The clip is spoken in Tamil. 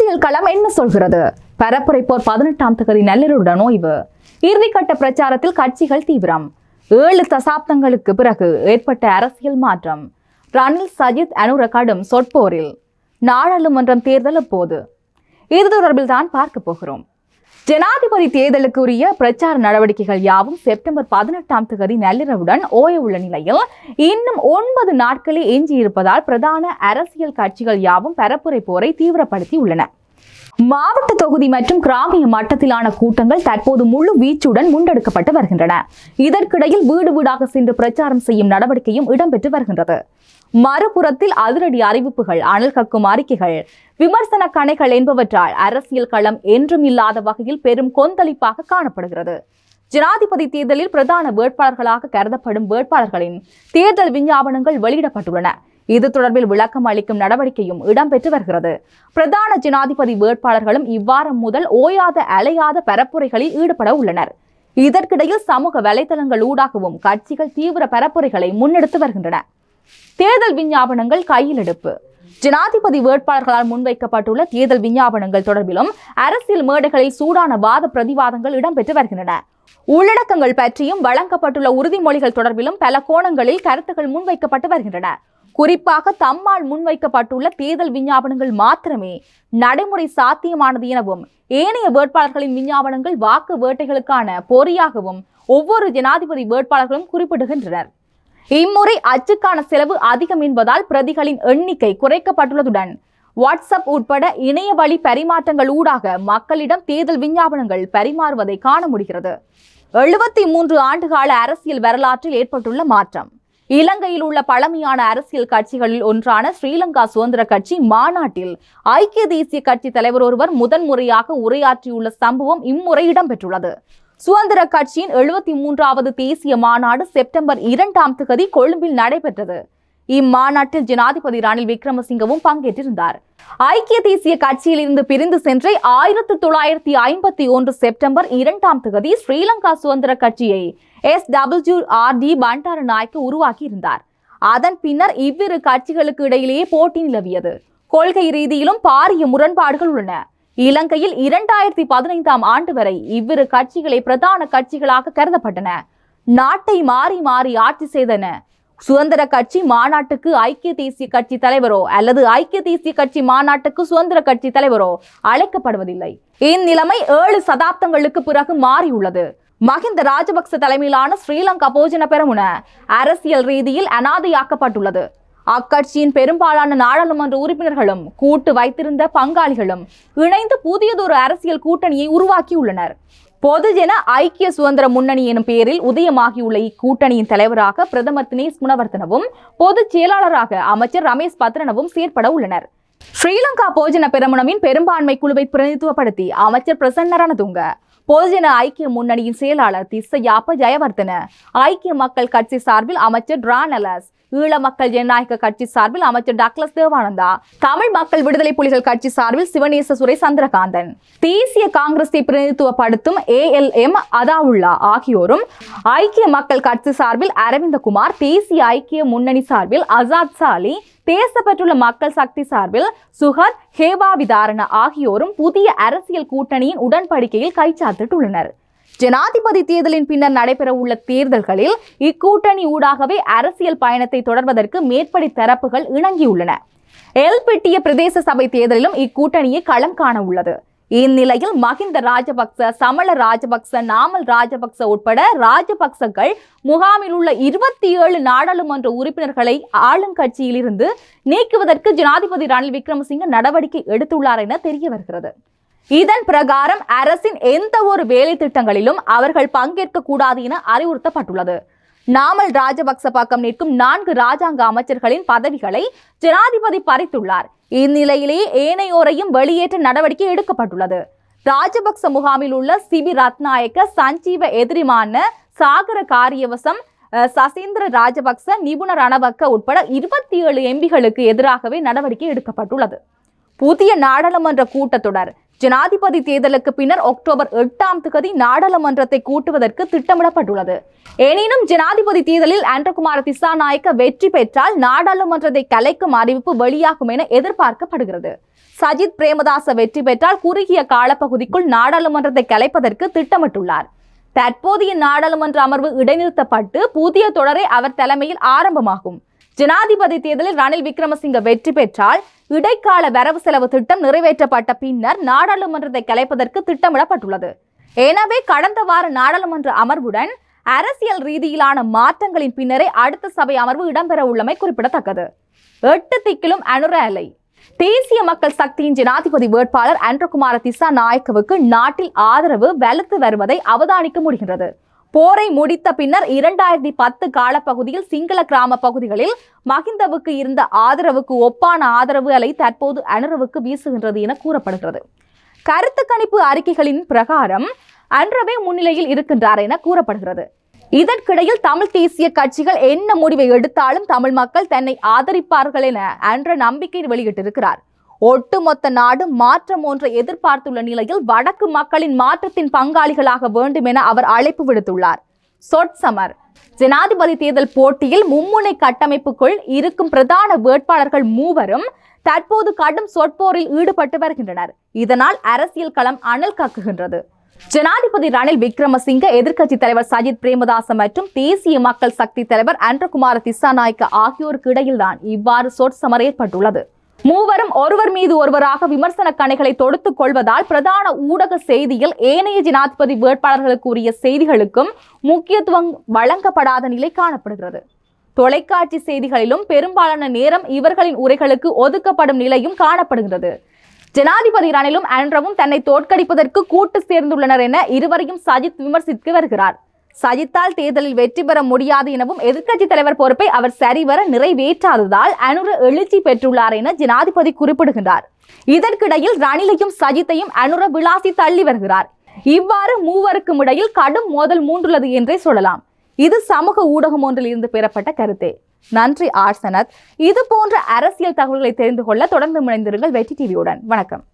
அரசியல் களம் என்ன சொல்கிறது? பரப்புரை போர் பதினெட்டாம் தகுதி நள்ளிரவுடன் ஓய்வு இறுதிக்கட்ட பிரச்சாரத்தில் கட்சிகள் தீவிரம். ஏழு தசாப்தங்களுக்கு பிறகு ஏற்பட்ட அரசியல் மாற்றம். ரணில் சஜித் அனுர கடும் சொற்போரில். நாடாளுமன்றம் தேர்தல் போது இது தொடர்பில் தான் பார்க்க போகிறோம். ஜனாதிபதி தேர்தலுக்கு உரிய பிரச்சார நடவடிக்கைகள் யாவும் செப்டம்பர் பதினெட்டாம் தேதி நள்ளிரவுடன் ஓய உள்ள நிலையில் இன்னும் ஒன்பது நாட்களே எஞ்சியிருப்பதால் பிரதான அரசியல் கட்சிகள் யாவும் பரப்புரை போரை தீவிரப்படுத்தி உள்ளன மாவட்ட தொகுதி மற்றும் கிராமிய மட்டத்திலான கூட்டங்கள் தற்போது முழு வீச்சுடன் முன்னெடுக்கப்பட்டு வருகின்றன. இதற்கிடையில் வீடு வீடாக சென்று பிரச்சாரம் செய்யும் நடவடிக்கையும் இடம்பெற்று வருகின்றது. மறுபுறத்தில் அதிரடி அறிவிப்புகள் அனல் கக்கும் அறிக்கைகள் விமர்சன கணைகள் என்பவற்றால் அரசியல் களம் என்றும் இல்லாத வகையில் பெரும் கொந்தளிப்பாக காணப்படுகிறது. ஜனாதிபதி தேர்தலில் பிரதான வேட்பாளர்களாக கருதப்படும் வேட்பாளர்களின் தேர்தல் விஞ்ஞாபனங்கள் வெளியிடப்பட்டுள்ளன. இது தொடர்பில் விளக்கம் அளிக்கும் நடவடிக்கையும் இடம்பெற்று வருகிறது. பிரதான ஜனாதிபதி வேட்பாளர்களும் இவ்வாரம் முதல் ஓயாத அலையாத பரப்புரைகளில் ஈடுபட உள்ளனர். இதற்கிடையில் சமூக வலைதளங்கள் ஊடாகவும் கட்சிகள் தீவிர பரப்புரைகளை முன்னெடுத்து வருகின்றன. தேர்தல் விஞ்ஞாபனங்கள் கையில் எடுப்பு. ஜனாதிபதி வேட்பாளர்களால் முன்வைக்கப்பட்டுள்ள தேர்தல் விஞ்ஞாபனங்கள் தொடர்பிலும் அரசியல் மேடைகளில் சூடான வாத பிரதிவாதங்கள் இடம்பெற்று வருகின்றன. உள்ளடக்கங்கள் பற்றியும் வழங்கப்பட்டுள்ள உறுதிமொழிகள் தொடர்பிலும் பல கோணங்களில் கருத்துக்கள் முன்வைக்கப்பட்டு வருகின்றன. குறிப்பாக தம்மால் முன்வைக்கப்பட்டுள்ள தேர்தல் விஞ்ஞாபனங்கள் மாத்திரமே நடைமுறை சாத்தியமானது எனவும் ஏனைய வேட்பாளர்களின் விஞ்ஞாபனங்கள் வாக்கு வேட்டைகளுக்கான பொறியாகவும் ஒவ்வொரு ஜனாதிபதி வேட்பாளர்களும் குறிப்பிடுகின்றனர். இம்முறை அச்சுக்கான செலவு அதிகம் என்பதால் பிரதிகளின் எண்ணிக்கை குறைக்கப்பட்டுள்ளதுடன் வாட்ஸ்அப் உட்பட இணைய வழி பரிமாற்றங்கள் ஊடாக மக்களிடம் தேர்தல் விஞ்ஞாபனங்கள் பரிமாறுவதை காண முடிகிறது. எழுபத்தி மூன்று ஆண்டுகால அரசியல் வரலாற்றில் ஏற்பட்டுள்ள மாற்றம். இலங்கையில் உள்ள பழமையான அரசியல் கட்சிகளில் ஒன்றான ஸ்ரீலங்கா சுதந்திர கட்சி மாநாட்டில் ஐக்கிய தேசிய கட்சி தலைவர் ஒருவர் முதன்முறையாக உரையாற்றியுள்ள சம்பவம் இம்முறை இடம்பெற்றுள்ளது. சுதந்திர கட்சியின் எழுபத்தி மூன்றாவது தேசிய மாநாடு செப்டம்பர் இரண்டாம் தேதி கொழும்பில் நடைபெற்றது. இம்மாநாட்டில் ஜனாதிபதி ரணில் விக்ரமசிங்கவும் பங்கேற்றிருந்தார். ஐக்கிய தேசிய கட்சியிலிருந்து பிரிந்து சென்ற ஆயிரத்தி தொள்ளாயிரத்தி ஐம்பத்தி ஒன்று செப்டம்பர் இரண்டாம் தேதி ஸ்ரீலங்கா சுதந்திர கட்சியை S W R D Bandaranaike உருவாக்கி இருந்தார் அதன் பின்னர் இவ்விரு கட்சிகளுக்கு இடையிலேயே போட்டி நிலவியது. கொள்கை ரீதியிலும் பாரிய முரண்பாடுகள் உள்ளன. இலங்கையில் இரண்டாயிரத்தி பதினைந்தாம் ஆண்டு வரை இவ்விரு கட்சிகளே பிரதான கட்சிகளாக கருதப்பட்டன. நாட்டை மாறி மாறி ஆட்சி செய்தன. சுதந்திர கட்சி மாநாட்டுக்கு ஐக்கிய தேசிய கட்சி தலைவரோ அல்லது ஐக்கிய தேசிய கட்சி மாநாட்டுக்கு சுதந்திர கட்சி தலைவரோ அழைக்கப்படுவதில்லை. இந்நிலைமை ஏழு சதாப்தங்களுக்கு பிறகு மாறியுள்ளது. மஹிந்த ராஜபக்ச தலைமையிலான ஸ்ரீலங்கா போஜன பெருமுன அரசியல் ரீதியில் அனாதையாக்கப்பட்டுள்ளது. அக்கட்சியின் பெரும்பாலான நாடாளுமன்ற உறுப்பினர்களும் கூட்டு வைத்திருந்த பங்காளிகளும் இணைந்து புதியதொரு அரசியல் கூட்டணியை உருவாக்கியுள்ளனர். பொதுஜன ஐக்கிய சுதந்திர முன்னணி எனும் பெயரில் உதயமாகியுள்ள இக்கூட்டணியின் தலைவராக பிரதமர் தினேஷ் குணவர்த்தனவும் பொதுச் செயலாளராக அமைச்சர் ரமேஷ் பத்ரனவும் செயற்பட உள்ளனர். ஸ்ரீலங்கா போஜன பெரமுனவின் பெரும்பான்மை குழுவை பிரதிநிதித்துவப்படுத்தி அமைச்சர் பிரசன்ன ரணதுங்க பொதுஜன ஐக்கிய முன்னணியின் செயலாளர் திசையாப்ப ஜெயவர்தன ஐக்கிய மக்கள் கட்சி சார்பில் அமைச்சர் டிரானலஸ் ஈழ மக்கள் ஜனநாயக கட்சி சார்பில் அமைச்சர் டக்ளஸ் தேவானந்தா தமிழ் மக்கள் விடுதலை புலிகள் கட்சி சார்பில் சிவநேச சுரை சந்திரகாந்தன் தேசிய காங்கிரஸை பிரதிநிதித்துவப்படுத்தும் ஏஎல்எம் அதாவுல்லா ஆகியோரும் ஐக்கிய மக்கள் கட்சி சார்பில் அரவிந்தகுமார் தேசிய ஐக்கிய முன்னணி சார்பில் அசாத் சாலி தேசப்பற்றுள்ள மக்கள் சக்தி சார்பில் சுகத் ஹேவா விதாரண ஆகியோரும் புதிய அரசியல் கூட்டணியின் உடன்படிக்கையில் கைச்சாத்திட்டுள்ளனர் ஜனாதிபதி தேர்தலின் பின்னர் நடைபெறவுள்ள தேர்தல்களில் இக்கூட்டணி ஊடாகவே அரசியல் பயணத்தை தொடர்வதற்கு மேற்படி தரப்புகள் இணங்கியுள்ளன. எல்பிட்டிய பிரதேச சபை தேர்தலிலும் இக்கூட்டணியை களம் காண உள்ளது இந்நிலையில் மஹிந்த ராஜபக்ச சமல ராஜபக்ச நாமல் ராஜபக்ச உட்பட ராஜபக்சகள் முகாமில் உள்ள இருபத்தி ஏழு நாடாளுமன்ற உறுப்பினர்களை ஆளுங்கட்சியிலிருந்து நீக்குவதற்கு ஜனாதிபதி ரணில் விக்ரமசிங்க நடவடிக்கை எடுத்துள்ளார் என தெரிய வருகிறது. இதன் பிரகாரம் அரசின் எந்த ஒரு வேலை திட்டங்களிலும் அவர்கள் பங்கேற்க கூடாது என அறிவுறுத்தப்பட்டுள்ளது. நாமல் ராஜபக்ச பக்கம் நிற்கும் நான்கு ராஜாங்க அமைச்சர்களின் பதவிகளை ஜனாதிபதி பறித்துள்ளார். இந்நிலையிலேயே ஏனையோரையும் வெளியேற்ற நடவடிக்கை எடுக்கப்பட்டுள்ளது. ராஜபக்ச முகாமில் உள்ள சிபி ரத்நாயக்க சஞ்சீவ எதிரிமான சாகர காரியவசம் சசீந்திர ராஜபக்ச நிபுணர் ரணவக்க உட்பட இருபத்தி ஏழு எம்பிகளுக்கு எதிராகவே நடவடிக்கை எடுக்கப்பட்டுள்ளது. புதிய நாடாளுமன்ற கூட்டத்தொடர் ஜனாதிபதி தேர்தலுக்கு பின்னர் அக்டோபர் எட்டாம் தேதி நாடாளுமன்றத்தை கூட்டுவதற்கு திட்டமிடப்பட்டுள்ளது. எனினும் ஜனாதிபதி தேர்தலில் ஆண்ட்ரகுமார திசாநாயக்க வெற்றி பெற்றால் நாடாளுமன்றத்தை கலைக்கும் அறிவிப்பு வெளியாகும் என எதிர்பார்க்கப்படுகிறது. சஜித் பிரேமதாச வெற்றி பெற்றால் குறுகிய காலப்பகுதிக்குள் நாடாளுமன்றத்தை கலைப்பதற்கு திட்டமிட்டுள்ளார். தற்போதைய நாடாளுமன்ற அமர்வு இடைநிறுத்தப்பட்டு புதிய தொடரை அவர் தலைமையில் ஆரம்பமாகும். ஜனாதிபதி தேர்தலில் ரணில் விக்ரமசிங்க வெற்றி பெற்றால் இடைக்கால வரவு செலவு திட்டம் நிறைவேற்றப்பட்ட பின்னர் நாடாளுமன்றத்தை கலைப்பதற்கு திட்டமிடப்பட்டுள்ளது. எனவே கடந்த வார நாடாளுமன்ற அமர்வுடன் அரசியல் ரீதியிலான மாற்றங்களின் பின்னரே அடுத்த சபை அமர்வு இடம்பெற உள்ளமை குறிப்பிடத்தக்கது. எட்டு திக்கிலும் அனுர அலை. தேசிய மக்கள் சக்தியின் ஜனாதிபதி வேட்பாளர் அன்றகுமார திசா நாயக்கவுக்கு நாட்டில் ஆதரவு வலுத்து வருவதை அவதானிக்க முடிகின்றது. போரை முடித்த பின்னர் இரண்டாயிரத்தி பத்து காலப்பகுதியில் சிங்கள கிராம பகுதிகளில் மகிந்தவுக்கு இருந்த ஆதரவுக்கு ஒப்பான ஆதரவு அலை தற்போது அனுரவுக்கு வீசுகின்றது என கூறப்படுகிறது. கருத்து கணிப்பு அறிக்கைகளின் பிரகாரம் அன்றவே முன்னிலையில் இருக்கின்றார் என கூறப்படுகிறது. இதற்கிடையில் தமிழ் தேசிய கட்சிகள் என்ன முடிவை எடுத்தாலும் தமிழ் மக்கள் தன்னை ஆதரிப்பார்கள் என அன்ற நம்பிக்கை வெளியிட்டிருக்கிறார். ஒட்டுமொத்த நாடு மாற்றம் ஒன்றை எதிர்பார்த்துள்ள நிலையில் வடக்கு மக்களின் மாற்றத்தின் பங்காளிகளாக வேண்டும் என அவர் அழைப்பு விடுத்துள்ளார். சொட்சமர் ஜனாதிபதி தேர்தல் போட்டியில் மும்முனை கட்டமைப்புக்குள் இருக்கும் பிரதான வேட்பாளர்கள் மூவரும் தற்போது கடும் சொற்போரில் ஈடுபட்டு வருகின்றனர். இதனால் அரசியல் களம் அனல் கக்குகின்றது. ஜனாதிபதி ரணில் விக்ரமசிங்க எதிர்க்கட்சி தலைவர் சஜித் பிரேமதாச மற்றும் தேசிய மக்கள் சக்தி தலைவர் அன்றகுமார திசாநாயக்க ஆகியோருக்கு இடையில்தான் இவ்வாறு சொற்சமர் ஏற்பட்டுள்ளது. மூவரும் ஒருவர் மீது ஒருவராக விமர்சன கணைகளை தொடுத்துக் கொள்வதால் பிரதான ஊடக செய்தியில் ஏனைய ஜனாதிபதி வேட்பாளர்களுக்கு உரிய செய்திகளுக்கும் முக்கியத்துவம் வழங்கப்படாத நிலை காணப்படுகிறது. தொலைக்காட்சி செய்திகளிலும் பெரும்பாலான நேரம் இவர்களின் உரைகளுக்கு ஒதுக்கப்படும் நிலையும் காணப்படுகிறது. ஜனாதிபதி ரணிலும் அன்றவும் தன்னை தோற்கடிப்பதற்கு கூட்டு சேர்ந்துள்ளனர் என இருவரையும் சஜித் விமர்சித்து வருகிறார். சஜித்தால் தேர்தலில் வெற்றி பெற முடியாது எனவும் எதிர்க்கட்சி தலைவர் பொறுப்பை அவர் சரிவர நிறைவேற்றாததால் அனுர எழுச்சி பெற்றுள்ளார் என ஜனாதிபதி குறிப்பிடுகின்றார். இதற்கிடையில் ரணிலையும் சஜித்தையும் அனுர விளாசி தள்ளி வருகிறார். இவ்வாறு மூவருக்கும் இடையில் கடும் மோதல் மூன்றுள்ளது என்றே சொல்லலாம். இது சமூக ஊடகம் ஒன்றில் இருந்து பெறப்பட்ட கருத்தே. நன்றி ஆர்சனத். இது போன்ற அரசியல் தகவல்களை தெரிந்து கொள்ள தொடர்ந்து முனைந்திருங்கள் வெற்றி டிவியுடன். வணக்கம்.